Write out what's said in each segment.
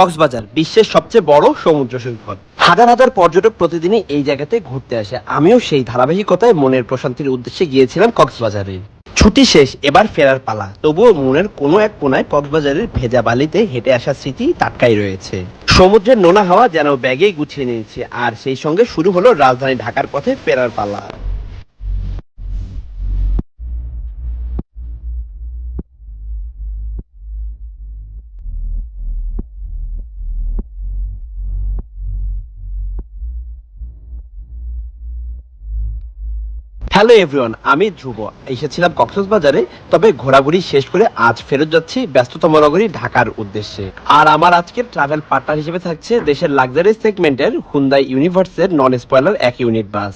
কক্সবাজার, বিশ্বের সবচেয়ে বড় সমুদ্র সৈকত। হাজার হাজার পর্যটক প্রতিদিনই এই জায়গাতে ঘুরতে আসে। আমিও সেই ধারাবাহিকতায় মনের প্রশান্তির উদ্দেশ্যে গিয়েছিলাম কক্সবাজারে। ছুটি শেষ, এবার ফেরার পালা। তবুও মনের কোনো এক কোনায় কক্সবাজারের ভেজা বালিতে হেঁটে আসার স্মৃতি টাটকাই রয়েছে। সমুদ্রের নোনা হাওয়া যেন ব্যাগেই গুছিয়ে নিয়েছে, আর সেই সঙ্গে শুরু হলো রাজধানী ঢাকার পথে ফেরার পালা। হ্যালো এভরিওয়ান আমি ধ্রুব। এসেছিলাম কক্সবাজারে, তবে ঘোরাঘুরি শেষ করে আজ ফেরত যাচ্ছি ব্যস্ততম নগরী ঢাকার উদ্দেশ্যে। আর আমার আজকের ট্রাভেল পার্টনার হিসেবে থাকছে দেশের লাক্সারি সেগমেন্টের হুন্দাই ইউনিভার্সের নন স্পয়লার এক ইউনিট বাস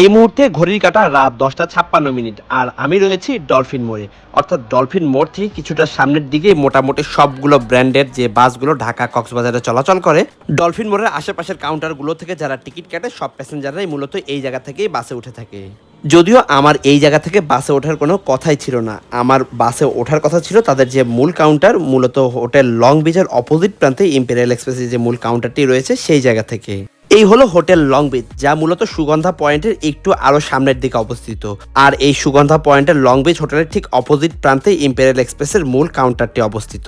এই মুহূর্তে ঘড়ির কাটা রাত দশটা ছাপ্পান্ন মিনিট, আর আমি রয়েছি ডলফিন মোড়ে। অর্থাৎ ডলফিন মোড় থেকে কিছুটা সামনের দিকে মোটামুটি সবগুলো ব্র্যান্ডের যে বাসগুলো ঢাকা কক্সবাজারে চলাচল করে, ডলফিন মোড়ের আশেপাশের কাউন্টারগুলো থেকে যারা টিকিট কাটে, সব প্যাসেঞ্জাররাই মূলত এই জায়গা থেকেই বাসে উঠে থাকে। যদিও আমার এই জায়গা থেকে বাসে ওঠার কোনো কথাই ছিল না। আমার বাসে ওঠার কথা ছিল তাদের যে মূল কাউন্টার মূলত হোটেল লং বিচের অপোজিট প্রান্তে ইম্পেরিয়াল এক্সপ্রেসের যে মূল কাউন্টারটি রয়েছে সেই জায়গা থেকে। এই হলো হোটেল লং বিচ, যা মূলত সুগন্ধা পয়েন্টের একটু আরও সামনের দিকে অবস্থিত। আর এই সুগন্ধা পয়েন্টের লং বিচ হোটেলের ঠিক অপোজিট প্রান্তে ইম্পেরিয়াল এক্সপ্রেসের মূল কাউন্টারটি অবস্থিত।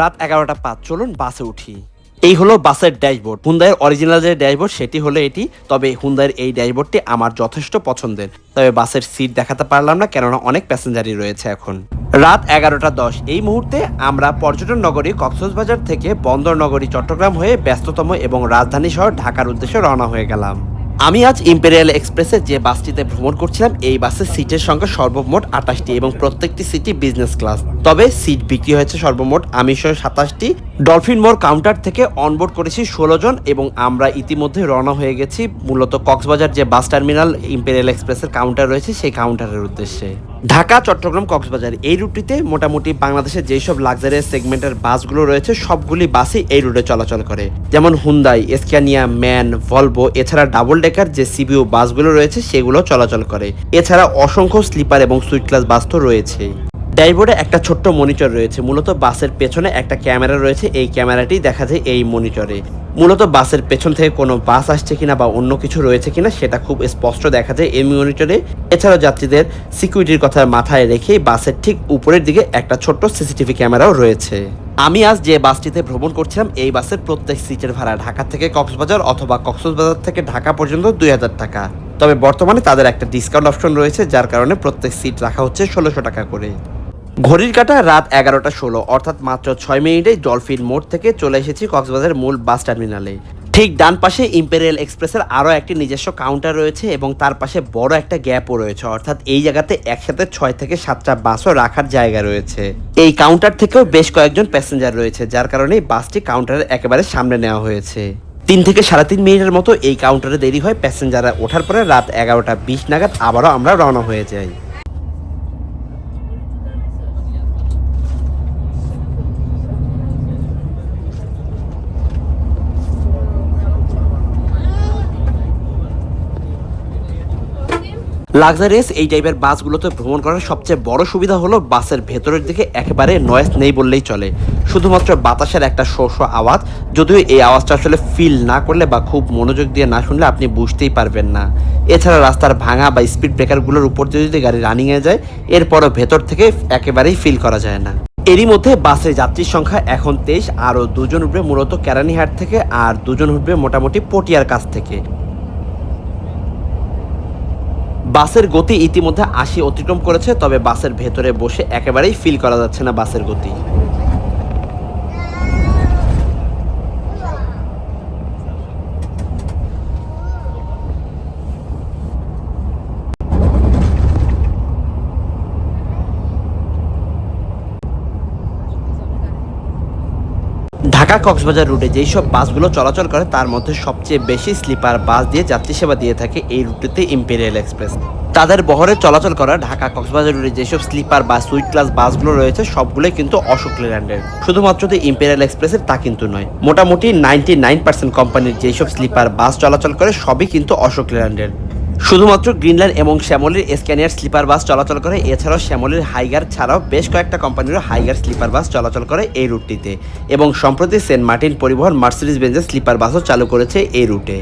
রাত এগারোটা পাঁচ, চলুন বাসে উঠি। এই হলো বাসের ড্যাশবোর্ড। হুন্দাইয়ের অরিজিনাল যে ড্যাশবোর্ড, সেটি হলো এটি। তবে হুন্দাইয়ের এই ড্যাশবোর্ডটি আমার যথেষ্ট পছন্দের। তবে বাসের সিট দেখাতে পারলাম না, কেননা অনেক প্যাসেঞ্জারই রয়েছে এখন। রাত এগারোটা দশ। এই মুহূর্তে আমরা পর্যটন নগরী কক্সবাজার থেকে বন্দর নগরী চট্টগ্রাম হয়ে ব্যস্ততম এবং রাজধানী শহর ঢাকার উদ্দেশ্যে রওনা হয়ে গেলাম। আমি আজ ইম্পেরিয়াল এক্সপ্রেসে যে বাসটিতে ভ্রমণ করছিলাম, এই বাসের সিটের সংখ্যা সর্বমোট আঠাশটি এবং প্রত্যেকটি সিটই বিজনেস ক্লাস তবে সিট বিক্রি হয়েছে সর্বমোট আমি সহ সাতাশটি। ডলফিন মোড় কাউন্টার থেকে অনবোর্ড করেছি ষোলো জন এবং আমরা ইতিমধ্যে রওনা হয়ে গেছি মূলত কক্সবাজার যে বাস টার্মিনাল ইম্পেরিয়াল এক্সপ্রেসের কাউন্টার রয়েছে সেই কাউন্টারের উদ্দেশ্যে। ঢাকা, চট্টগ্রাম, কক্সবাজার এই রুটটিতে মোটামুটি বাংলাদেশের যেসব লাক্সারি সেগমেন্টের বাসগুলো রয়েছে, সবগুলি বাসই এই রুটে চলাচল করে। যেমন হুন্দাই এসকানিয়া ম্যান ভলভো এছাড়া ডাবল ডেকার যে সিবিও বাসগুলো রয়েছে, সেগুলো চলাচল করে। এছাড়া অসংখ্য স্লিপার এবং সুইট ক্লাস বাস তো রয়েছে। ড্যাশবোর্ডে একটা ছোট্ট মনিটর রয়েছে। মূলত বাসের পেছনে একটা ক্যামেরা রয়েছে। এই ক্যামেরাটি দেখা যায় এই মনিটরে। মূলত বাসের পেছন থেকে কোনো বাস আসছে কিনা বা অন্য কিছু রয়েছে কিনা সেটা খুব স্পষ্ট দেখা যায় এই মনিটরে। এছাড়াও যাত্রীদের সিকিউরিটির কথা মাথায় রেখে বাসের ঠিক উপরের দিকে একটা ছোট্ট সিসিটিভি ক্যামেরাও রয়েছে। আমি আজ যে বাসটিতে ভ্রমণ করছিলাম, এই বাসের প্রত্যেক সিটের ভাড়া ঢাকা থেকে কক্সবাজার অথবা কক্সবাজার থেকে ঢাকা পর্যন্ত দুই হাজার টাকা। তবে বর্তমানে তাদের একটা ডিসকাউন্ট অপশন রয়েছে, যার কারণে প্রত্যেক সিট রাখা হচ্ছে ষোলোশো টাকা করে। ঘড়ির কাটা রাত এগারোটা ষোলো, অর্থাৎ মাত্র ছয় মিনিটে ডলফিন মোড় থেকে চলে এসেছি কক্সবাজার মূল বাস টার্মিনালে। ঠিক ডান পাশে ইম্পেরিয়াল এক্সপ্রেসের আরও একটি নিজস্ব কাউন্টার রয়েছে এবং তার পাশে বড় একটা গ্যাপও রয়েছে, অর্থাৎ এই জায়গাতে একসাথে ছয় থেকে সাতটা বাসও রাখার জায়গা রয়েছে। এই কাউন্টার থেকেও বেশ কয়েকজন প্যাসেঞ্জার রয়েছে, যার কারণে বাসটি কাউন্টারের একেবারে সামনে নেওয়া হয়েছে। তিন থেকে সাড়ে তিন মিনিটের মতো এই কাউন্টারে দেরি হয় প্যাসেঞ্জাররা ওঠার পরে রাত এগারোটা বিশ নাগাদ আবারও আমরা রওনা হয়ে যাই। লাক্সারিয়াস এই টাইপের বাসগুলোতে ভ্রমণ করার সবচেয়ে বড় সুবিধা হলো বাসের ভেতরের দিকে একেবারে নয়েস নেই বললেই চলে। শুধুমাত্র বাতাসের একটা শো শো আওয়াজ, যদিও এই আওয়াজটা আসলে ফিল না করলে বা খুব মনোযোগ দিয়ে না শুনলে আপনি বুঝতেই পারবেন না। এছাড়া রাস্তার ভাঙা বা স্পিড ব্রেকারগুলোর উপর দিয়ে যদি গাড়ি রানিংয়ে যায়, এরপরও ভেতর থেকে একেবারেই ফিল করা যায় না। এরই মধ্যে বাসের যাত্রীর সংখ্যা এখন তেইশ, আরও দুজন উঠবে মূলত কেরানীহাট থেকে, আর দুজন উঠবে মোটামুটি পটিয়ার কাছ থেকে। বাসের গতি ইতিমধ্যে আশি অতিক্রম করেছে, তবে বাসের ভেতরে বসে একেবারেই ফিল করা যাচ্ছে না বাসের গতি। ঢাকা কক্সবাজার রুটে যেই সব বাসগুলো চলাচল করে, তার মধ্যে সবচেয়ে বেশি স্লিপার বাস দিয়ে যাত্রী সেবা দিয়ে থাকে এই রুটটিতে ইম্পেরিয়াল এক্সপ্রেস তাদের বহরে চলাচল করা ঢাকা কক্সবাজার রুটে যেসব স্লিপার বা সুইট ক্লাস বাসগুলো রয়েছে, সবগুলোই কিন্তু অশোক লেল্যান্ডের শুধুমাত্র যে ইম্পেরিয়াল এক্সপ্রেসের তা কিন্তু নয়, মোটামুটি নাইনটি নাইন পার্সেন্ট কোম্পানির যেসব স্লিপার বাস চলাচল করে, সবই কিন্তু অশোক লেল্যান্ডের শুধুমাত্র গ্রিনল্যান্ড এবং শ্যামলির স্ক্যানিয়ার স্লিপার বাস চলাচল করে, এছাড়াও শ্যামলির হাইগার ছাড়াও বেশ কয়েকটা কোম্পানিরও হাইগার স্লিপার বাস চলাচল করে এই রুটটিতে। এবং সম্প্রতি সেন্ট মার্টিন পরিবহন মার্সিডিজ বেঞ্জের স্লিপার বাসও চালু করেছে এই রুটে।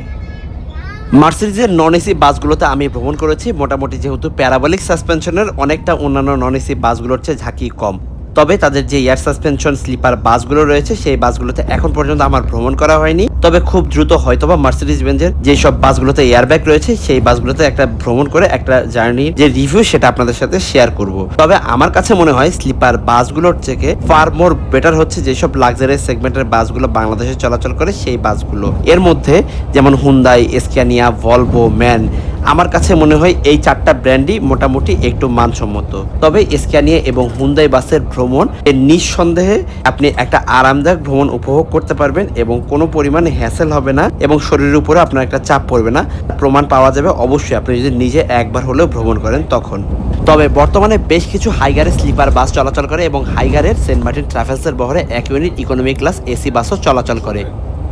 মার্সিডিজের নন এসি বাসগুলোতে আমি ভ্রমণ করেছি। মোটামুটি যেহেতু প্যারাবলিক সাসপেনশনের অনেকটা অন্যান্য নন এসি বাসগুলোর চেয়ে ঝাঁকি কম। তবে তাদের যে এয়ার সাসপেনশন স্লিপার বাসগুলো রয়েছে, সেই বাসগুলোতে এখন পর্যন্ত আমার ভ্রমণ করা হয়নি। তবে খুব দ্রুত হয়তোবা মার্সিডিজ বেঞ্জের যেসব বাসগুলোতে এয়ারব্যাগ রয়েছে, সেই বাসগুলোতে একটা ভ্রমণ করে একটা জার্নির যে রিভিউ সেটা আপনাদের সাথে শেয়ার করব। তবে আমার কাছে মনে হয় স্লিপার বাসগুলোর থেকে ফার মোর বেটার হচ্ছে যেসব লাক্সারি সেগমেন্টের বাসগুলো বাংলাদেশে চলাচল করে সেই বাসগুলো। এর মধ্যে যেমন হুন্দাই এসকিয়ানিয়া ভলভো ম্যান আমার কাছে মনে হয় এই চারটা ব্র্যান্ডই মোটামুটি একটু মানসম্মত। তবে স্ক্যানিয়া এবং হুন্দাই বাসের ভ্রমণ এর নিঃসন্দেহে আপনি একটা আরামদায়ক ভ্রমণ উপভোগ করতে পারবেন এবং কোনো পরিমাণে হ্যাসেল হবে না এবং শরীরের উপরে আপনার একটা চাপ পড়বে না। প্রমাণ পাওয়া যাবে অবশ্যই আপনি যদি নিজে একবার হলেও ভ্রমণ করেন তখন। তবে বর্তমানে বেশ কিছু হাইগারের স্লিপার বাস চলাচল করে এবং হাইগারের সেন্ট মার্টিন ট্রাভেলসের বহরে এক ইউনিট ইকোনমি ক্লাস এসি বাসও চলাচল করে।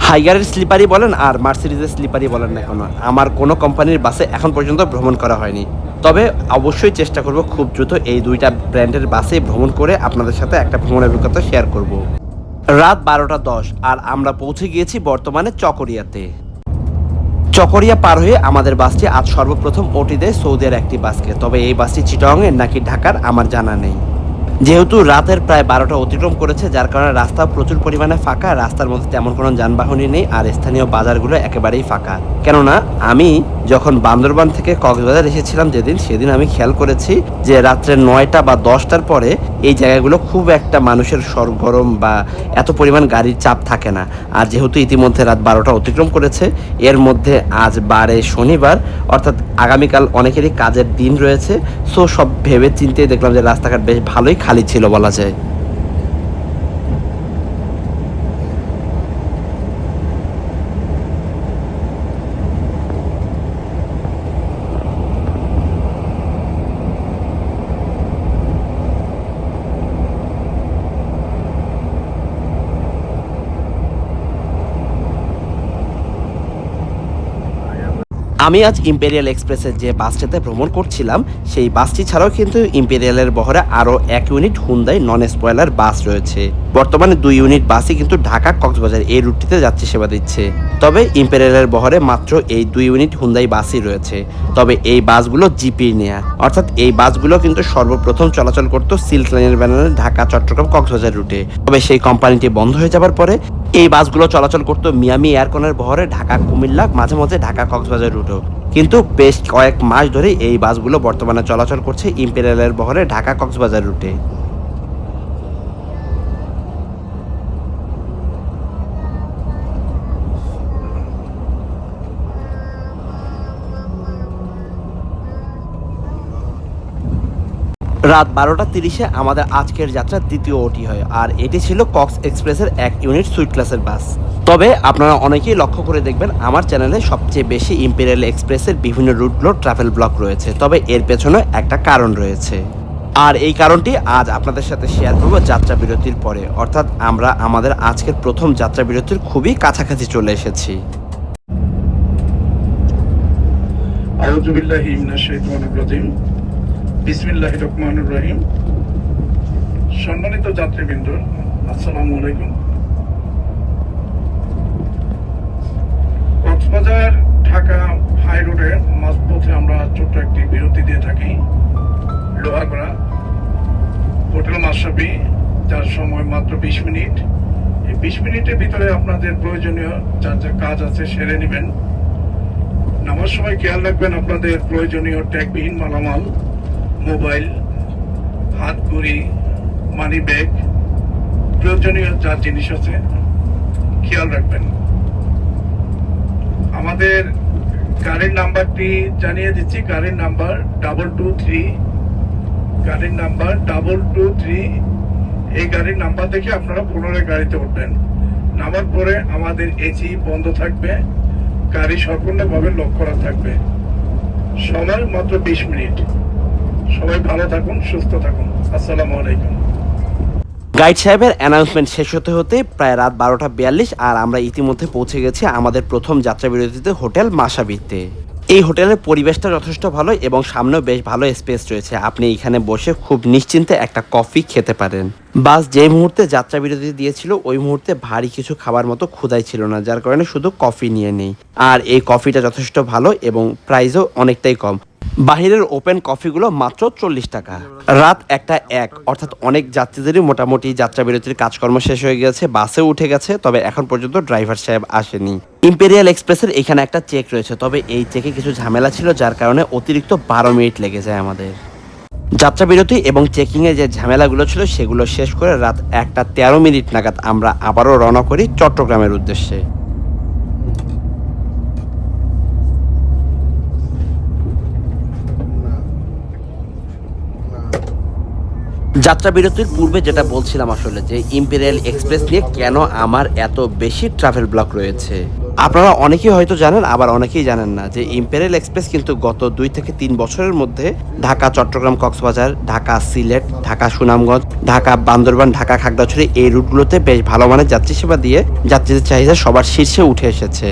হাইগারের স্লিপারই বলেন আর মার্সিডিজের স্লিপারই বলেন না কেন, আমার কোনো কোম্পানির বাসে এখন পর্যন্ত ভ্রমণ করা হয়নি। তবে অবশ্যই চেষ্টা করব খুব দ্রুত এই দুইটা ব্র্যান্ডের বাসে ভ্রমণ করে আপনাদের সাথে একটা ভ্রমণের অভিজ্ঞতা শেয়ার করব। রাত বারোটা দশ আর আমরা পৌঁছে গিয়েছি বর্তমানে চকরিয়াতে। চকরিয়া পার হয়ে আমাদের বাসটি আজ সর্বপ্রথম ওটি দেয় সৌদির একটি বাসকে, তবে এই বাসটি চিটংয়ের নাকি ঢাকার আমার জানা নেই। যেহেতু রাতের প্রায় বারোটা অতিক্রম করেছে, যার কারণে রাস্তা প্রচুর পরিমাণে ফাঁকা। রাস্তার মধ্যে তেমন কোনো যানবাহনই নেই আর স্থানীয় বাজারগুলো একেবারেই ফাঁকা। কেননা, আমি যখন বান্দরবান থেকে কক্সবাজার এসেছিলাম যেদিন, সেদিন আমি খেয়াল করেছি যে রাত্রে নয়টা বা দশটার পরে এই জায়গাগুলো খুব একটা মানুষের সরগরম বা এত পরিমাণ গাড়ির চাপ থাকে না। আর যেহেতু ইতিমধ্যে রাত বারোটা অতিক্রম করেছে, এর মধ্যে আজ বারে শনিবার, অর্থাৎ আগামীকাল অনেকেরই কাজের দিন রয়েছে। সো সব ভেবে চিন্তে দেখলাম যে রাস্তাঘাট বেশ ভালোই খালি ছিল বলা যায়। আমি আজ ইম্পেরিয়াল এক্সপ্রেসের যে বাসটিতে ভ্রমণ করছিলাম, সেই বাসটি ছাড়াও কিন্তু ইম্পেরিয়ালের বহরে আরও এক unit Hyundai non spoiler bus রয়েছে। বর্তমানে দুই ইউনিট বাসই কিন্তু ঢাকা কক্সবাজার এই রুটটিতে যাত্রী সেবা দিচ্ছে। তবে ইম্পেরিয়ালের বহরে মাত্র এই দুই ইউনিট হুন্দাই বাসই রয়েছে। তবে এই বাসগুলো জিপি নেয়া। অর্থাৎ এই বাসগুলো কিন্তু সর্বপ্রথম চলাচল করতো সিল্ক লাইনের ব্যানারে ঢাকা চট্টগ্রাম কক্সবাজার রুটে। তবে সেই কোম্পানিটি বন্ধ হয়ে যাবার পরে এই বাসগুলো চলাচল করতো মিয়ামি এয়ারকনের বহরে ঢাকা, কুমিল্লা, মাঝে মাঝে ঢাকা, কক্সবাজার রুটও কিন্তু বেশ কয়েক মাস ধরে এই বাসগুলো বর্তমানে চলাচল করছে ইম্পেরিয়ালের বহরে ঢাকা, কক্সবাজার রুটে রাত বারোটা তিরিশে আমাদের আজকের যাত্রার দ্বিতীয় ওটি হয়, আর এটি ছিল কক্স এক্সপ্রেসের এক ইউনিট সুইট ক্লাসের বাস। তবে আপনারা অনেকেই লক্ষ্য করে দেখবেন, আমার চ্যানেলে সবচেয়ে বেশি ইম্পেরিয়াল এক্সপ্রেসের বিভিন্ন রুটগুলোর ট্রাভেল ব্লক রয়েছে, তবে এর পেছনে একটা কারণ রয়েছে। আর এই কারণটি আজ আপনাদের সাথে শেয়ার করব যাত্রা বিরতির পরে। অর্থাৎ আমরা আমাদের আজকের প্রথম যাত্রা বিরতির খুবই কাছাকাছি চলে এসেছি। আউযু বিল্লাহি মিনাশ শাইতানির রাজিম। বিসমিল্লাহির রহমানির রহিম। সম্মানিত যাত্রীবৃন্দ, আসসালামু আলাইকুম। কক্সবাজার ঢাকা হাই রোডের মাঝপথে আমরা ছোট্ট একটি বিরতি দিয়ে থাকি। লোহাগড়া হোটেল মাসাবি যার সময় মাত্র বিশ মিনিট। এই বিশ মিনিটের ভিতরে আপনাদের প্রয়োজনীয় যার যা কাজ আছে সেরে নেবেন। নামার সময় খেয়াল রাখবেন আপনাদের প্রয়োজনীয় ট্যাগবিহীন মালামাল। মোবাইল, হাত ঘড়ি মানি ব্যাগ প্রয়োজনীয় যা জিনিস আছে, খেয়াল রাখবেন। আমাদের গাড়ির নাম্বারটি জানিয়ে দিচ্ছি গাড়ির নাম্বার ডাবল টু থ্রি গাড়ির নাম্বার ডাবল টু থ্রি এই গাড়ির নাম্বার দেখে আপনারা পুনরায় গাড়িতে উঠবেন। নামার পরে আমাদের এসি বন্ধ থাকবে, গাড়ি সম্পূর্ণভাবে লক করা থাকবে। সময় মাত্র বিশ মিনিট। সবাই ভালো থাকুন, সুস্থ থাকুন। আসসালামু আলাইকুম। গাইড সাহেবের অ্যানাউন্সমেন্ট শেষ হতে হতে প্রায় রাত বারোটা বিয়াল্লিশ আর আমরা ইতিমধ্যে পৌঁছে গেছি আমাদের প্রথম যাত্রা বিরতিতে হোটেল মাসাবিতে। এই হোটেলের পরিবেশটা যথেষ্ট ভালো এবং সামনেও বেশ ভালো স্পেস রয়েছে। আপনি এখানে বসে খুব নিশ্চিন্তে একটা কফি খেতে পারেন। বাস যে মুহূর্তে যাত্রা বিরতি দিয়েছিল, ওই মুহূর্তে ভারী কিছু খাবার মতো ক্ষুদাই ছিল না, যার কারণে শুধু কফি নিয়ে নেই। আর এই কফিটা যথেষ্ট ভালো এবং প্রাইসও অনেকটাই কম। বাহিরের ওপেন কফিগুলো মাত্র চল্লিশ টাকা। রাত একটা এক, অর্থাৎ অনেক যাত্রীদেরই মোটামুটি যাত্রা বিরতির কাজকর্ম শেষ হয়ে গেছে, বাসে উঠে গেছে, তবে এখন পর্যন্ত ড্রাইভার সাহেব আসেনি। ইম্পেরিয়াল এক্সপ্রেসের এখানে একটা চেক রয়েছে, তবে এই চেকে কিছু ঝামেলা ছিল, যার কারণে অতিরিক্ত বারো মিনিট লেগে যায় আমাদের। যাত্রা বিরতি এবং চেকিং এর যে ঝামেলাগুলো ছিল, সেগুলো শেষ করে রাত একটা তেরো মিনিট নাগাদ আমরা আবারও রওনা করি চট্টগ্রামের উদ্দেশ্যে। যাত্রা বিরতির পূর্বে যেটা বলছিলাম আসলে যে ইম্পেরিয়াল এক্সপ্রেস নিয়ে কেন আমার এত বেশি ট্রাভেল ব্লক রয়েছে। আপনারা অনেকেই হয়তো জানেন, আবার অনেকেই জানেন না, যে ইম্পেরিয়াল এক্সপ্রেস কিন্তু গত দুই থেকে তিন বছরের মধ্যে ঢাকা, চট্টগ্রাম, কক্সবাজার, ঢাকা, সিলেট, ঢাকা, সুনামগঞ্জ, ঢাকা, বান্দরবান, ঢাকা, খাগড়াছড়ি এই রুটগুলোতে বেশ ভালো মানের যাত্রী সেবা দিয়ে যাত্রীদের চাহিদা সবার শীর্ষে উঠে এসেছে।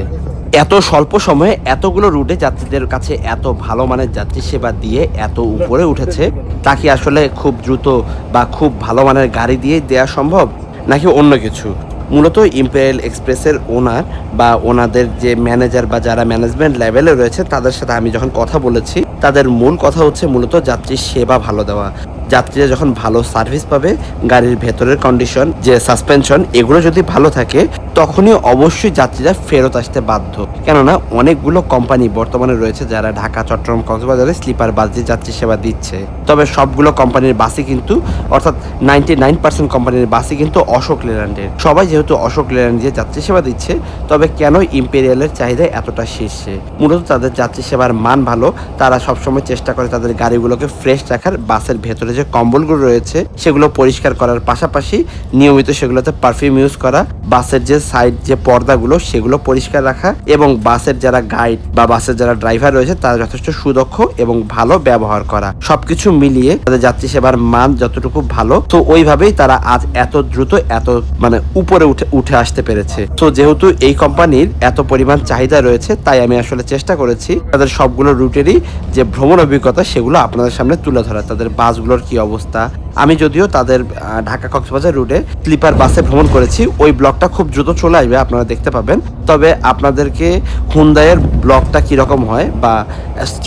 এত স্বল্প সময়ে এতগুলো রুটে যাত্রীদের কাছে এত ভালো মানের যাত্রী সেবা দিয়ে এত উপরে উঠেছে, তা কি আসলে খুব দ্রুত বা খুব ভালো মানের গাড়ি দিয়ে দেওয়া সম্ভব, নাকি অন্য কিছু? মূলত ইম্পেরিয়াল এক্সপ্রেসের ওনার বা ওনাদের যে ম্যানেজার বা যারা ম্যানেজমেন্ট লেভেলে রয়েছে, তাদের সাথে আমি যখন কথা বলেছি, তাদের মূল কথা হচ্ছে মূলত যাত্রীর সেবা ভালো দেওয়া। যাত্রীরা যখন ভালো সার্ভিস পাবে, গাড়ির ভেতরের কন্ডিশন যে সাসপেনশন এগুলো যদি ভালো থাকে, তখনই অবশ্যই যাত্রীরা ফেরত আসতে বাধ্য। কেননা, অনেকগুলো কোম্পানি বর্তমানে রয়েছে যারা ঢাকা, চট্টগ্রাম, কক্সবাজারে স্লিপার বাস দিয়ে যাত্রী সেবা দিচ্ছে। তবে সবগুলো কোম্পানির বাসই কিন্তু, অর্থাৎ নাইনটি নাইন পার্সেন্ট কোম্পানির বাসই কিন্তু অশোক লেল্যান্ডের। সবাই যেহেতু অশোক লেল্যান্ড দিয়ে যাত্রী সেবা দিচ্ছে, তবে কেন ইম্পেরিয়ালের চাহিদা এতটা শীর্ষে? মূলত তাদের যাত্রী সেবার মান ভালো, তারা সবসময় চেষ্টা করে তাদের গাড়িগুলোকে ফ্রেশ রাখার বাসের ভেতরে কম্বলগুলো রয়েছে, সেগুলো পরিষ্কার করার পাশাপাশি নিয়মিত সেগুলোতে পারফিউম ইউজ করা, বাসের যে সাইড যে পর্দাগুলো, সেগুলো পরিষ্কার রাখা এবং বাসের যারা গাইড বা বাসের যারা ড্রাইভার রয়েছে, তারা যথেষ্ট সুদক্ষ এবং ভালো ব্যবহার করা। সবকিছু মিলিয়ে তাদের যাত্রী সেবার মান যতটুকু ভালো, তো ওইভাবেই তারা আজ এত দ্রুত, এত মানে উপরে উঠে উঠে আসতে পেরেছে। তো যেহেতু এই কোম্পানির এত পরিমাণ চাহিদা রয়েছে, তাই আমি আসলে চেষ্টা করেছি তাদের সবগুলো রুটেরই যে ভ্রমণ অভিজ্ঞতা, সেগুলো আপনাদের সামনে তুলে ধরা তাদের বাসগুলোর কি অবস্থা? আমি যদিও তাদের ঢাকা কক্সবাজার রুটে স্লিপার বাসে ভ্রমণ করেছি, ওই ব্লকটা খুব দ্রুত চলে আসবে, আপনারা দেখতে পাবেন। তবে আপনাদেরকে হুন্দাইয়ের ব্লকটা কীরকম হয় বা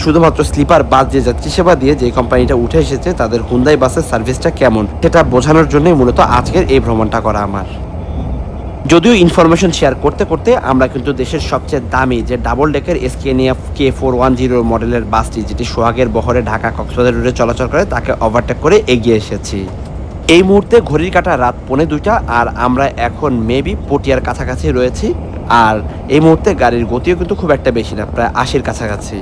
শুধুমাত্র স্লিপার বাস যে যাত্রী সেবা দিয়ে যে কোম্পানিটা উঠে এসেছে, তাদের হুন্দাই বাসের সার্ভিসটা কেমন, সেটা বোঝানোর জন্যই মূলত আজকের এই ভ্রমণটা করা আমার। যদিও ইনফরমেশন শেয়ার করতে করতে আমরা কিন্তু দেশের সবচেয়ে দামি যে double ডেকের Scania K four one zero মডেলের বাসটি, যেটি সোহাগের বহরে ঢাকা কক্সবাজার রুটে চলাচল করে, তাকে ওভারটেক করে এগিয়ে এসেছি। এই মুহূর্তে ঘড়ির কাটা রাত পৌনে দুইটা আর আমরা এখন মেবি পটিয়ার কাছাকাছি রয়েছি। আর এই মুহূর্তে গাড়ির গতিও কিন্তু খুব একটা বেশি না, প্রায় আশির কাছাকাছি।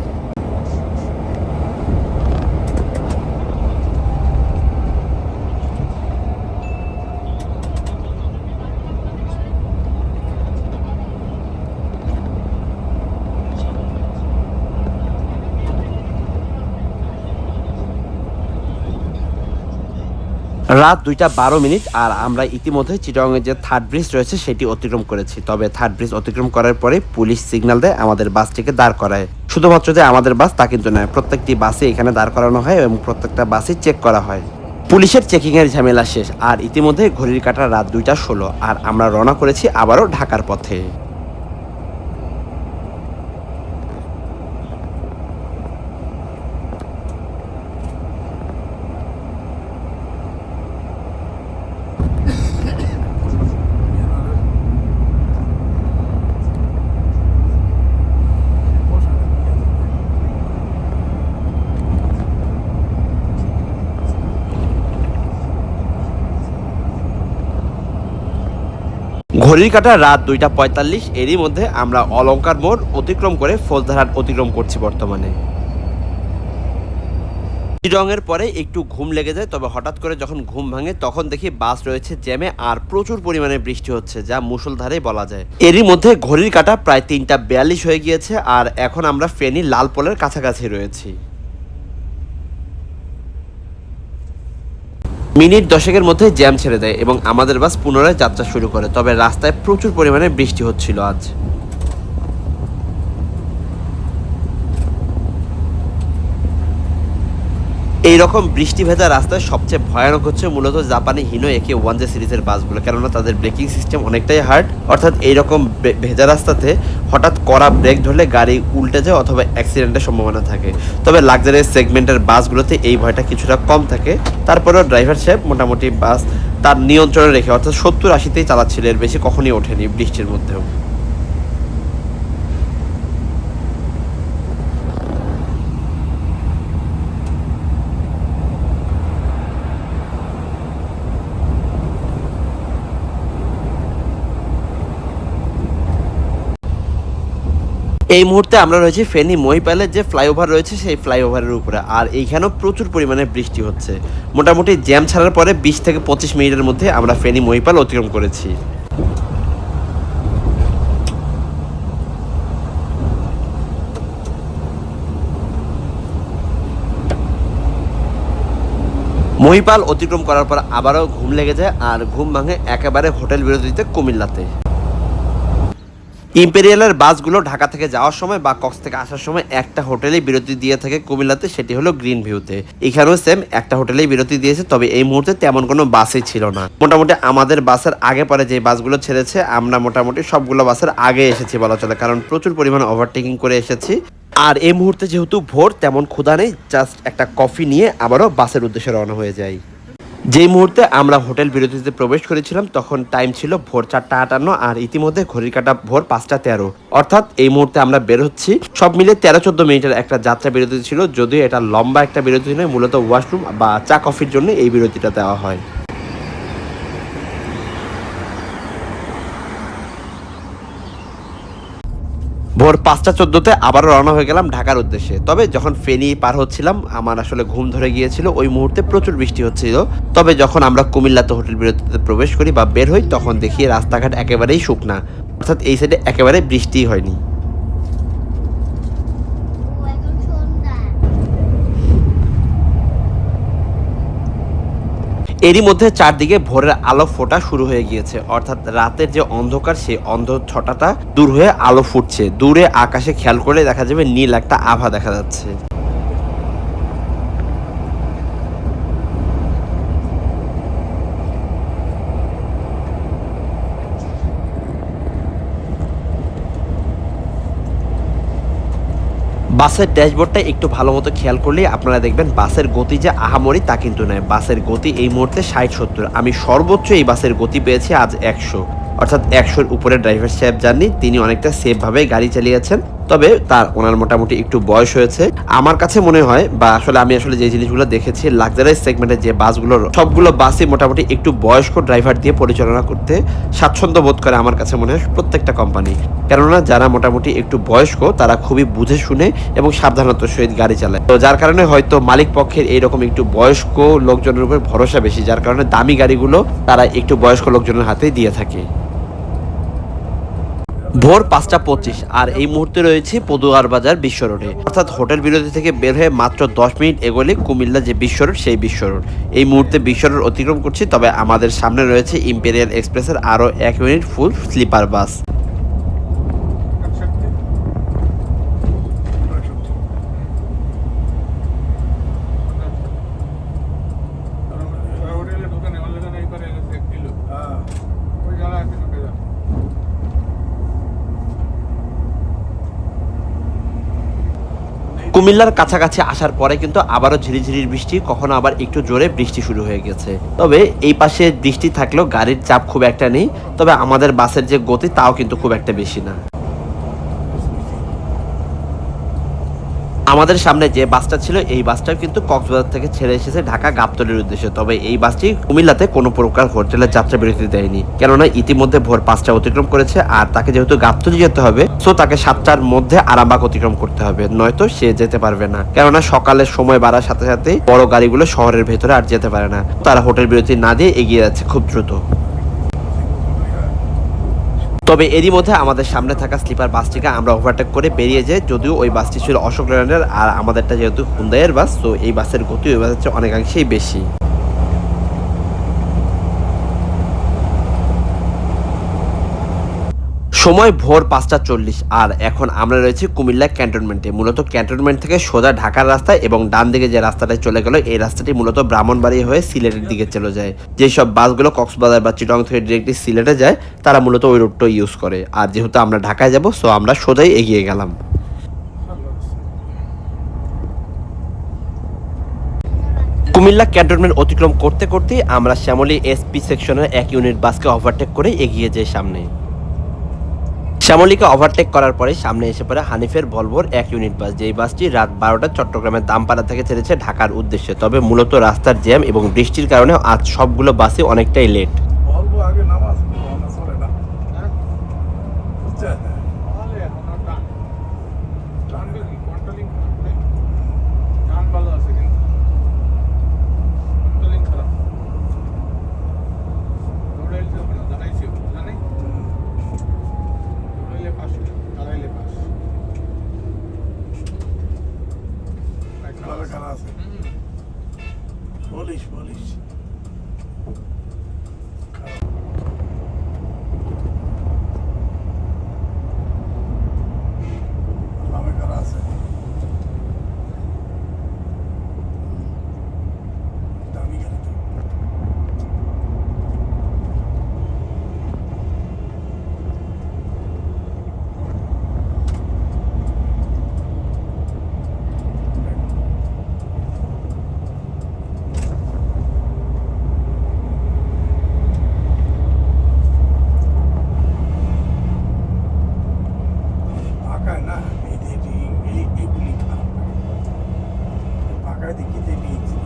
রাত দুইটা বারো মিনিট, আর আমরা ইতিমধ্যে চিটংয়ের যে থার্ড ব্রিজ রয়েছে সেটি অতিক্রম করেছি। তবে থার্ড ব্রিজ অতিক্রম করার পরে পুলিশ সিগন্যাল দেয় আমাদের বাসটিকে দাঁড় করায়। শুধুমাত্র যে আমাদের বাস তা কিন্তু নয়, প্রত্যেকটি বাসে এখানে দাঁড় করানো হয় এবং প্রত্যেকটা বাসে চেক করা হয়। পুলিশের চেকিং এর ঝামেলা শেষ, আর ইতিমধ্যে ঘড়ির কাটা রাত দুইটা ষোলো, আর আমরা রওনা করেছি আবারও ঢাকার পথে। ঘড়ির কাটা রাত দুইটা পঁয়তাল্লিশ। এরই মধ্যে আমরা অলঙ্কার মোড় অতিক্রম করে ফৌজদারহাট অতিক্রম করছি বর্তমানে। চিরঙের পরে একটু ঘুম লেগে যায়, তবে হঠাৎ করে যখন ঘুম ভাঙে, তখন দেখি বাস রয়েছে জ্যামে আর প্রচুর পরিমাণে বৃষ্টি হচ্ছে, যা মুষলধারে বলা যায়। এরই মধ্যে ঘড়ির কাটা প্রায় তিনটা বিয়াল্লিশ হয়ে গিয়েছে, আর এখন আমরা ফেনী লাল পোলের কাছাকাছি রয়েছি। মিনিট দশেকের মধ্যে জ্যাম ছেড়ে দেয় এবং আমাদের বাস পুনরায় যাত্রা শুরু করে, তবে রাস্তায় প্রচুর পরিমাণে বৃষ্টি হচ্ছিল আজ। এইরকম বৃষ্টি ভেজা রাস্তায় সবচেয়ে ভয়ানক হচ্ছে মূলত জাপানি হিনো একে ওয়ান জে সিরিজের বাসগুলো, কেননা তাদের ব্রেকিং সিস্টেম অনেকটাই হার্ড। অর্থাৎ এইরকম ভেজা রাস্তাতে হঠাৎ করা ব্রেক ধরলে গাড়ি উল্টে যায় অথবা অ্যাক্সিডেন্টের সম্ভাবনা থাকে। তবে লাক্সারিয়াস সেগমেন্টের বাসগুলোতে এই ভয়টা কিছুটা কম থাকে। তারপরেও ড্রাইভার সাহেব মোটামুটি বাস তার নিয়ন্ত্রণে রেখে, অর্থাৎ সত্তর আশিতেই চালাচ্ছিল, এর বেশি কখনই ওঠেনি বৃষ্টির মধ্যেও। এই মুহূর্তে আমরা রয়েছি ফেনী মহিপালের যে ফ্লাইওভার রয়েছে সেই ফ্লাইওভারের উপরে। আর এইখানেও প্রচুর পরিমাণে বৃষ্টি হচ্ছে। মোটামুটি জ্যাম ছাড়ার পরে বিশ থেকে পঁচিশ মিনিটের মধ্যে আমরা ফেনী মহিপাল অতিক্রম করেছি। মহিপাল অতিক্রম করার পর আবারও ঘুম লেগে যায়, আর ঘুম ভাঙে একেবারে হোটেল বিরতিতে কুমিল্লাতে। ইম্পেরিয়ালের বাসগুলো ঢাকা থেকে যাওয়ার সময় বা কক্স থেকে আসার সময় একটা হোটেলেই বিরতি দিয়ে থাকে কুমিল্লাতে, সেটি হলো গ্রিন ভিউতে। এখানেও সেম, একটা হোটেলেই বিরতি দিয়েছে, তবে এই মুহূর্তে তেমন কোনো বাসই ছিল না। মোটামুটি আমাদের বাসের আগে পরে যে বাসগুলো ছেড়েছে, আমরা মোটামুটি সবগুলো বাসের আগে এসেছি বলা চলে, কারণ প্রচুর পরিমাণে ওভারটেকিং করে এসেছি। আর এই মুহূর্তে যেহেতু ভোর, তেমন ক্ষুধা নেই জাস্ট একটা কফি নিয়ে আবারও বাসের উদ্দেশ্যে রওনা হয়ে যাই। যেই মুহূর্তে আমরা হোটেল বিরতিতে প্রবেশ করেছিলাম, তখন টাইম ছিল ভোর চারটা আটান্ন আর ইতিমধ্যে ঘড়ির কাটা ভোর পাঁচটা তেরো। অর্থাৎ এই মুহূর্তে আমরা বের হচ্ছি। সব মিলে তেরো চোদ্দ মিনিটের একটা যাত্রা বিরতি ছিল, যদিও এটা লম্বা একটা বিরতি নয়, মূলত ওয়াশরুম বা চা কফির জন্য এই বিরতিটা দেওয়া হয়। ভোর পাঁচটা চোদ্দোতে আবারও রওনা হয়ে গেলাম ঢাকার উদ্দেশ্যে। তবে যখন ফেনি পার হচ্ছিলাম, আমার আসলে ঘুম ধরে গিয়েছিল, ওই মুহূর্তে প্রচুর বৃষ্টি হচ্ছিল। তবে যখন আমরা কুমিল্লাতে হোটেল বিরতিতে প্রবেশ করি বা বের হই, তখন দেখি রাস্তাঘাট একেবারেই শুকনা। অর্থাৎ এই সাইডে একেবারে বৃষ্টিই হয়নি। এরই মধ্যে চারদিকে ভোরের আলো ফোটা শুরু হয়ে গিয়েছে। অর্থাৎ রাতের যে অন্ধকার, সেই অন্ধ ছটাটা দূর হয়ে আলো ফুটছে। দূরে আকাশে খেয়াল করলে দেখা যাবে নীল একটা আভা দেখা যাচ্ছে। বাসের ড্যাশবোর্ডটা একটু ভালো মতো খেয়াল করলে আপনারা দেখবেন বাসের গতি যে আহামরি তা কিন্তু নয়। বাসের গতি এই মুহূর্তে ষাট, সত্তর। আমি সর্বোচ্চ এই বাসের গতি পেয়েছি আজ একশো। অর্থাৎ একশোর উপরে ড্রাইভার সাহেব যাননি, তিনি অনেকটা সেফভাবে গাড়ি চালিয়েছেন। তবে তার ওনার মোটামুটি একটু বয়স হয়েছে। আমার কাছে মনে হয় বা আসলে আমি আসলে যে জিনিসগুলো দেখেছি লাক্সারাইজ সেগমেন্টের যে বাসগুলো, সবগুলো বাসই মোটামুটি একটু বয়স্ক ড্রাইভার দিয়ে পরিচালনা করতে স্বাচ্ছন্দ্য বোধ করে আমার কাছে মনে হয় প্রত্যেকটা কোম্পানি কেননা যারা মোটামুটি একটু বয়স্ক, তারা খুবই বুঝে শুনে এবং সাবধানতার সহিত গাড়ি চালায়। তো যার কারণে হয়তো মালিক পক্ষের এইরকম একটু বয়স্ক লোকজনের উপর ভরসা বেশি, যার কারণে দামি গাড়িগুলো তারা একটু বয়স্ক লোকজনের হাতেই দিয়ে থাকে। ভোর পাঁচটা পঁচিশ, আর এই মুহূর্তে রয়েছে পদুয়ার বাজার বিশ্ব রোডে। অর্থাৎ হোটেল বিরতি থেকে বের হয়ে মাত্র দশ মিনিট এগোলে কুমিল্লা যে বিশ্ব রোড, সেই বিশ্ব রোড। এই মুহূর্তে বিশ্ব রোড অতিক্রম করছি, তবে আমাদের সামনে রয়েছে ইম্পেরিয়াল এক্সপ্রেসের আরও এক মিনিট ফুল স্লিপার বাস হোটেলে ঢুকে নেওয়ার জন্য এই করে গেছে এক কিলো ওই যারা আছে ঢুকে যা কুমিল্লার কাছাকাছি আসার পরে কিন্তু আবারও ঝিরিঝিরির বৃষ্টি, কখনো আবার একটু জোরে বৃষ্টি শুরু হয়ে গেছে। তবে এই পাশে বৃষ্টি থাকলেও গাড়ির চাপ খুব একটা নেই, তবে আমাদের বাসের যে গতি তাও কিন্তু খুব একটা বেশি না। আমাদের সামনে যে বাসটা ছিল, এই বাসটাও কিন্তু কক্সবাজার থেকে ছেড়ে এসেছে ঢাকা গাবতলির উদ্দেশ্যে। তবে এই বাসটি কুমিল্লাতে কোনো প্রকার হোটেলের যাত্রা বিরতি দেয়নি। কেননা ইতিমধ্যে ভোর পাঁচটা অতিক্রম করেছে আর তাকে যেহেতু গাবতলি যেতে হবে সো তাকে সাতটার মধ্যে আরামবাগ অতিক্রম করতে হবে। নয়তো সে যেতে পারবে না। কেননা সকালের সময় বাড়ার সাথে সাথে বড় গাড়িগুলো শহরের ভেতরে আর যেতে পারে না। তারা হোটেল বিরতি না দিয়ে এগিয়ে যাচ্ছে খুব দ্রুত। তবে এরই মধ্যে আমাদের সামনে থাকা স্লিপার বাসটিকে আমরা ওভারটেক করে বেরিয়ে যাই। যদিও ওই বাসটি ছিল অশোক লেল্যান্ডের আর আমাদেরটা যেহেতু হুন্দাইয়ের বাস, তো এই বাসের গতি ওই বাস হচ্ছে অনেকাংশেই বেশি। সময় ভোর পাঁচটা চল্লিশ। আর এখন আমরা রয়েছি কুমিল্লা ক্যান্টনমেন্টে। মূলত ক্যান্টনমেন্ট থেকে সোজা ঢাকার রাস্তা এবং ডান দিকে যে রাস্তাটা চলে গেল, এই রাস্তাটি মূলত ব্রাহ্মণবাড়ি হয়ে সিলেটের দিকে চলে যায়। যেসব বাসগুলো কক্সবাজার বা চিটং থেকে ডিরেক্টলি সিলেটে যায়, তারা মূলত ওই রুটটা ইউজ করে। আর যেহেতু আমরা ঢাকায় যাব সো আমরা সোজাই এগিয়ে গেলাম। কুমিল্লা ক্যান্টনমেন্ট অতিক্রম করতে করতেই আমরা শ্যামলী এসপি সেকশনের এক ইউনিট বাসকে ওভারটেক করে এগিয়ে যাই সামনে। শ্যামলীকে ওভারটেক করার পরে সামনে এসে পড়ে হানিফের ভলভোর এক ইউনিট বাস যেই বাসটি রাত বারোটা চট্টগ্রামের দামপাড়া থেকে ছেড়েছে ঢাকার উদ্দেশ্যে। তবে মূলত রাস্তার জ্যাম এবং বৃষ্টির কারণে আজ সবগুলো বাসে অনেকটাই লেট আগে নামাজ না চলে না বুঝছেন তাহলে এখন আর টান টানবে কি কন্ট্রোলিং খারাপ নেই টান ভালো আছে কিন্তু কন্ট্রোলিং খারাপ দৌড়াইলে ওখানে দাঁড়াইছে জানি দৌড়াইলে পাশ দাঁড়াইলে পাশ ভালো খেলা আছে বলিস বলিস ভালো খেলা আছে দামি গাড়ি তো। পাকায় না এতে এটি এই এগুলি খারাপ পাকায় দেখিতে নিয়েছি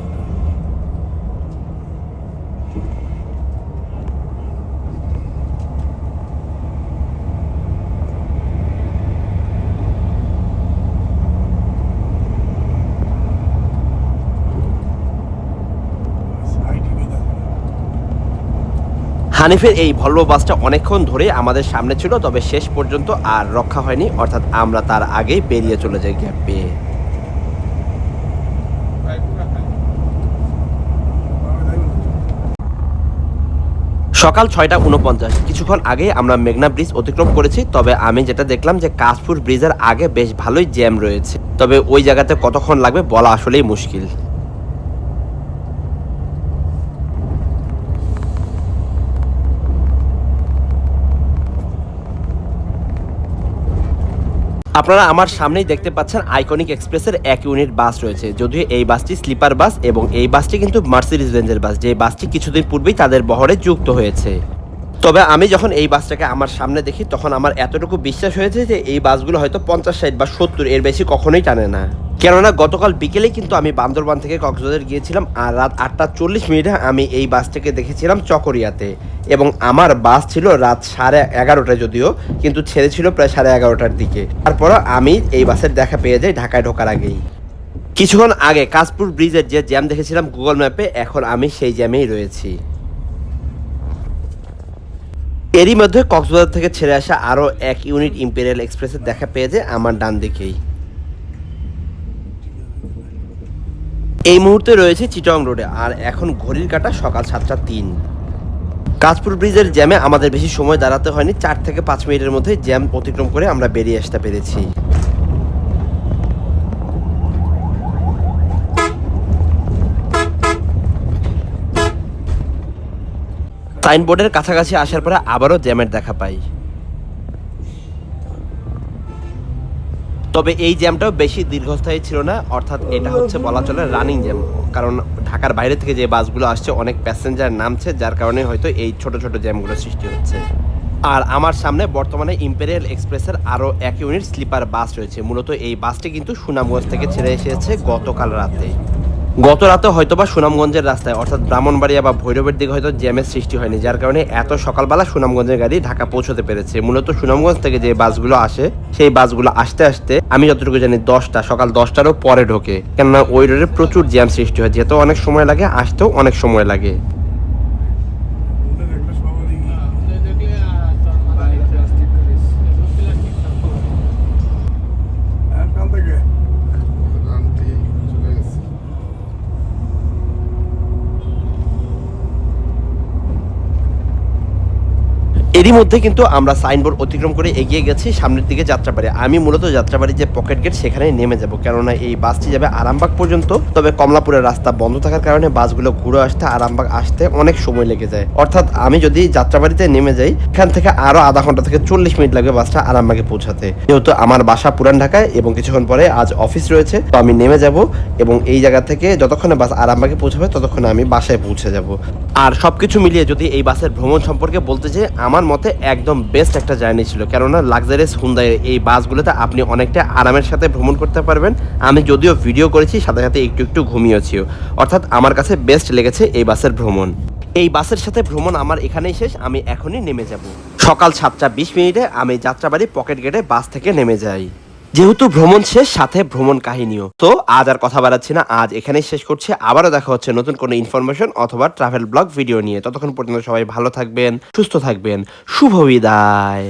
সাইড বেঁধে হানিফের এই ভলভো বাসটা অনেকক্ষণ ধরে আমাদের সামনে ছিল, তবে শেষ পর্যন্ত আর রক্ষা হয়নি। অর্থাৎ আমরা তার আগেই বেরিয়ে চলে যাই গ্যাপ। পেয়ে সকাল ছয়টা উনপঞ্চাশ কিছুক্ষণ আগে আমরা মেঘনা ব্রিজ অতিক্রম করেছি, তবে আমি যেটা দেখলাম যে কাশপুর ব্রিজের আগে বেশ ভালোই জ্যাম রয়েছে। তবে ওই জায়গাতে কতক্ষণ লাগবে বলা আসলেই মুশকিল। আপনারা আমার সামনেই দেখতে পাচ্ছেন আইকনিক এক্সপ্রেসের এক ইউনিট বাস রয়েছে। যদিও এই বাসটি স্লিপার বাস এবং এই বাসটি কিন্তু মার্সিডিজ রেঞ্জের বাস। যে বাসটি কিছুদিন পূর্বেই তাদের বহরে যুক্ত হয়েছে। তবে আমি যখন এই বাসটাকে আমার সামনে দেখি, তখন আমার এতটুকু বিশ্বাস হয়েছে যে এই বাসগুলো হয়তো পঞ্চাশ, ষাট বা সত্তর, এর বেশি কখনোই টানে না। কেননা গতকাল বিকেলেই কিন্তু আমি বান্দরবান থেকে কক্সবাজার গিয়েছিলাম আর রাত আটটা চল্লিশ মিনিটে আমি এই বাসটাকে দেখেছিলাম চকরিয়াতে। এবং আমার বাস ছিল রাত সাড়ে এগারোটা যদিও, কিন্তু ছেড়েছিল প্রায় সাড়ে এগারোটার দিকে। তারপরও আমি এই বাসের দেখা পেয়ে যাই ঢাকায় ঢোকার আগেই। কিছুক্ষণ আগে কাশপুর ব্রিজের যে জ্যাম দেখেছিলাম গুগল ম্যাপে এখন আমি সেই জ্যামেই রয়েছি। এরই মধ্যে কক্সবাজার থেকে ছেড়ে আসা আরও এক ইউনিট ইম্পেরিয়াল এক্সপ্রেসের দেখা পেয়ে আমার ডান দিকেই। এই মুহূর্তে রয়েছে চিটং রোডে, আর এখন ঘড়ির কাটা সকাল সাতটা তিন। কাজপুর ব্রিজের জ্যামে আমাদের বেশি সময় দাঁড়াতে হয়নি, চার থেকে পাঁচ মিনিটের মধ্যে জ্যাম অতিক্রম করে আমরা বেরিয়ে আসতে পেরেছি। সাইনবোর্ডের কাছাকাছি আসার পরে আবারও জ্যামের দেখা পাই। তবে এই জ্যামটাও বেশি দীর্ঘস্থায়ী ছিল না, অর্থাৎ এটা হচ্ছে বলা চলে রানিং জ্যাম। কারণ ঢাকার বাইরে থেকে যে বাসগুলো আসছে, অনেক প্যাসেঞ্জার নামছে, যার কারণে হয়তো এই ছোট ছোট জ্যামগুলো সৃষ্টি হচ্ছে। আর আমার সামনে বর্তমানে ইম্পেরিয়াল এক্সপ্রেসের আরও এক ইউনিট স্লিপার বাস রয়েছে। মূলত এই বাসটি কিন্তু সুনামগঞ্জ থেকে ছেড়ে এসেছে গতকাল রাতে। গত রাতে হয়তো বা সুনামগঞ্জের রাস্তায়, অর্থাৎ ব্রাহ্মণবাড়িয়া বা ভৈরবের দিকে হয়তো জ্যামের সৃষ্টি হয়নি, যার কারণে এত সকালবেলা সুনামগঞ্জের গাড়ি ঢাকা পৌঁছতে পেরেছে। মূলত সুনামগঞ্জ থেকে যে বাসগুলো আসে, সেই বাসগুলো আসতে আসতে আমি যতটুকু জানি দশটা, সকাল দশটারও পরে ঢোকে। কেননা ওই রোডে প্রচুর জ্যাম সৃষ্টি হয়, যেহেতু অনেক সময় লাগে, আসতেও অনেক সময় লাগে উঠে দেখলে সবারই দেখলে তোর মাথায় ঠিক এখান থেকে রানটি চলে গেছে এরই মধ্যে কিন্তু আমরা সাইনবোর্ড অতিক্রম করে এগিয়ে গেছি সামনের দিকে যাত্রাবাড়ি। আমি মূলত যাত্রাবাড়ি যে পকেট গেট সেখানে নেমে যাব। কেননা এই বাসটি যাবে আরামবাগ পর্যন্ত। তবে কমলাপুরের রাস্তা বন্ধ থাকার কারণে বাসগুলো ঘুরে আসতে, আরামবাগ আসতে অনেক সময় লেগে যায়। অর্থাৎ আমি যদি যাত্রাবাড়িতে নেমে যাই, এখান থেকে আরও আধা ঘণ্টা থেকে চল্লিশ মিনিট লাগবে বাসটা আরামবাগে পৌঁছাতে। যেহেতু আমার বাসা পুরান ঢাকায় এবং কিছুক্ষণ পরে আজ অফিস রয়েছে, তো আমি নেমে যাব এবং এই জায়গা থেকে যতক্ষণে বাস আরামবাগে পৌঁছাবে, ততক্ষণে আমি বাসায় পৌঁছে যাব। আর সবকিছু মিলিয়ে যদি এই বাসের ভ্রমণ সম্পর্কে বলতে যে আমার মতে একদম বেস্ট একটা জার্নি ছিল। কেননা লাক্সারিয়াস হুন্দাই এই বাসগুলোতে আপনি অনেকটা আরামের সাথে ভ্রমণ করতে পারবেন। আমি যদিও ভিডিও করেছি, সাথে সাথে একটু একটু ঘুমিয়েছিও। অর্থাৎ আমার কাছে বেস্ট লেগেছে এই বাসের ভ্রমণ। এই বাসের সাথে ভ্রমণ আমার এখানেই শেষ, আমি এখনই নেমে যাব। সকাল সাতটা বিশ মিনিটে আমি যাত্রাবাড়ি পকেট গেটে বাস থেকে নেমে যাই। যেহেতু ভ্রমণ শেষ, সাথে ভ্রমণ কাহিনীও। তো আজ আর কথা বাড়াচ্ছি না, আজ এখানেই শেষ করছি। আবারও দেখা হচ্ছে নতুন কোনো ইনফরমেশন অথবা ট্রাভেল ব্লগ ভিডিও নিয়ে। ততক্ষণ পর্যন্ত সবাই ভালো থাকবেন, সুস্থ থাকবেন। শুভ বিদায়।